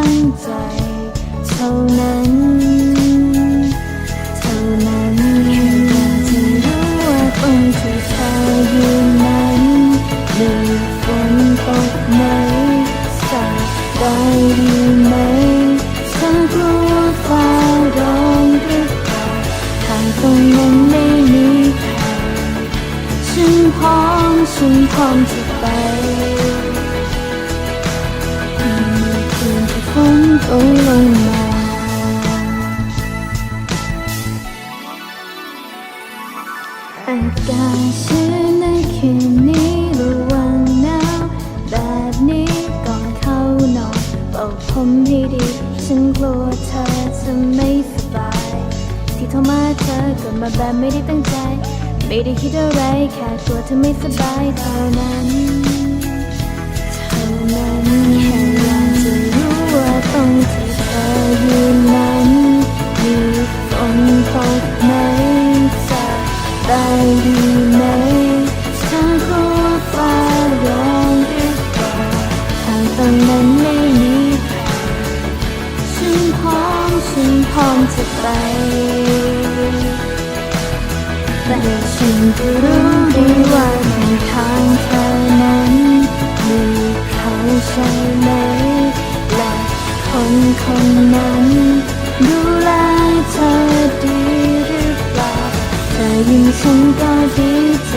ตั้งใจเท่านั้นเท่านั้นจะรู้ว่าตรงที่เธออยู่นั้นมีฝนตกไหมสักได้ดีไหมเธอกลัวฟ้าร้องหรือเปล่าทางตรงนั้นไม่มีใครฉันพร้อมฉันพร้อมจะไป ตกลงมาอากาศชื้นในคืนนี้ระวังหนาวแบบนี้ก่อนเข้านอนเป่าผมให้ดี ฉันกลัวเธอจะไม่สบาย ที่โทรมาเธอเก็มาแบบไม่ได้ตั้งใจ ไม่ได้คิดอะไรแค่กลัวเธอไม่สบายเท่านั้น เท่านั้นแค่ รงที่เธออยู่นั้นมีฝนตกไหมจะได้ดีไหมถ้ากลัวฟ้าร้องหรือเปล่าทางตรงนั้นไม่มีฉันพร้อมฉันพร้อมจะไปแต่ฉันก็รู้ดีว่าในทางเธอนั้นมีเขาใช่ไหมและ คนคนนั้น ดูแลเธอดีหรือเปล่าเธอยิ่งฉันก็ดีใจ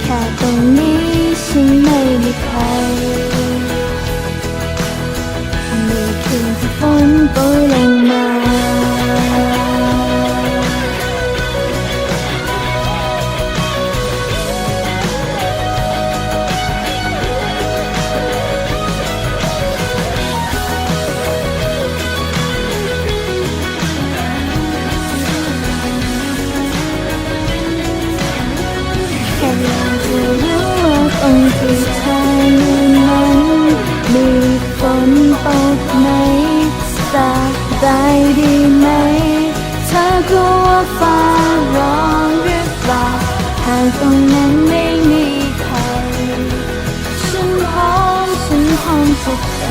แค่ตรงนี้ฉันไม่มีใครมีคืนที่ฝนโปรยลง อยากจะรู้ว่าตรงที่เธออยู่นั้นมีฝนตกไหมสบายดีไหม เธอกลัวฟ้าร้องหรือเปล่าหากตรงนั้นไม่มีใคร ฉันพร้อมฉันพร้อมจะไป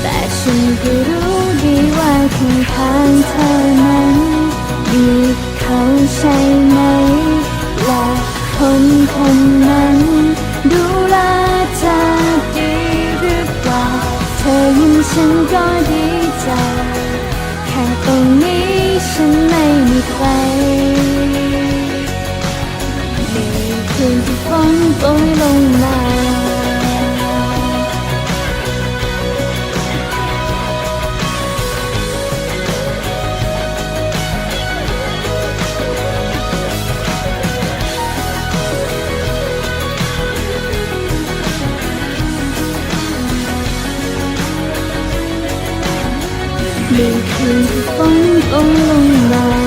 แต่ฉันก็รู้ดีว่าข้าง ตรงนี้ฉันไม่มีใครในคืนที่ฝนโปรยลงมา มีคืนที่ฝนตกลงมา